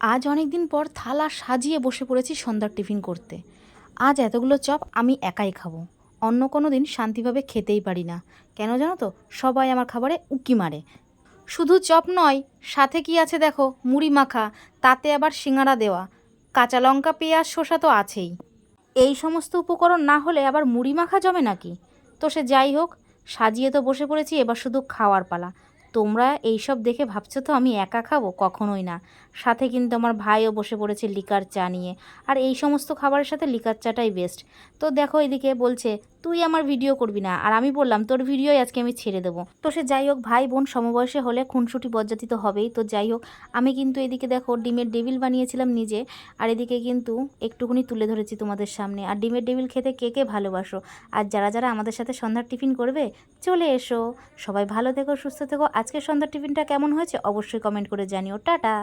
আজ অনেক দিন পর থালা সাজিয়ে বসে পড়েছি সন্ধ্যার টিফিন করতে। আজ এতগুলো চপ আমি একাই খাব। অন্য কোনো দিন শান্তিভাবে খেতেই পারি না। কেন জানো তো? সবাই আমার খাবারে উকি মারে। শুধু চপ নয়, সাথে কি আছে দেখো? মুড়ি মাখা, তাতে আবার সিঙ্গারা দেওয়া, কাঁচা লঙ্কা, পেঁয়াজ, শসা তো আছেই। এই সমস্ত উপকরণ না হলে আবার মুড়ি মাখা জমে নাকি? তো সে যাই হোক, সাজিয়ে তো বসে পড়েছি, এবার শুধু খাওয়ার পালা। তোমরা এইসব দেখে ভাবছ তো আমি একা খাব? কখনোই না। সাথে কিন্তু আমার ভাইও বসে পড়েছে লিকার চা নিয়ে। আর এই সমস্ত খাবারের সাথে লিকার চাটাই বেস্ট তো দেখো এদিকে বলছে, তুই আমার ভিডিও করবি না। আর আমি বললাম, তোর ভিডিওই আজকে আমি ছেড়ে দেবো। তো সে যাই হোক, ভাই বোন সমবয়সে হলে খুনসুটি বজ্জাতি তো হবেই। তো যাই হোক, আমি কিন্তু এদিকে দেখো ডিমের ডেভিল বানিয়েছিলাম নিজে। আর এদিকে কিন্তু একটুখানি তুলে ধরেছি তোমাদের সামনে। আর ডিমের ডেভিল খেতে কে কে ভালোবাসো? আর যারা যারা আমাদের সাথে সন্ধ্যার টিফিন করবে, চলে এসো। সবাই ভালো থেকো, সুস্থ থেকো। আজকের সন্ধ্যার টিফিনটা কেমন হয়েছে অবশ্যই কমেন্ট করে জানিও। টাটা।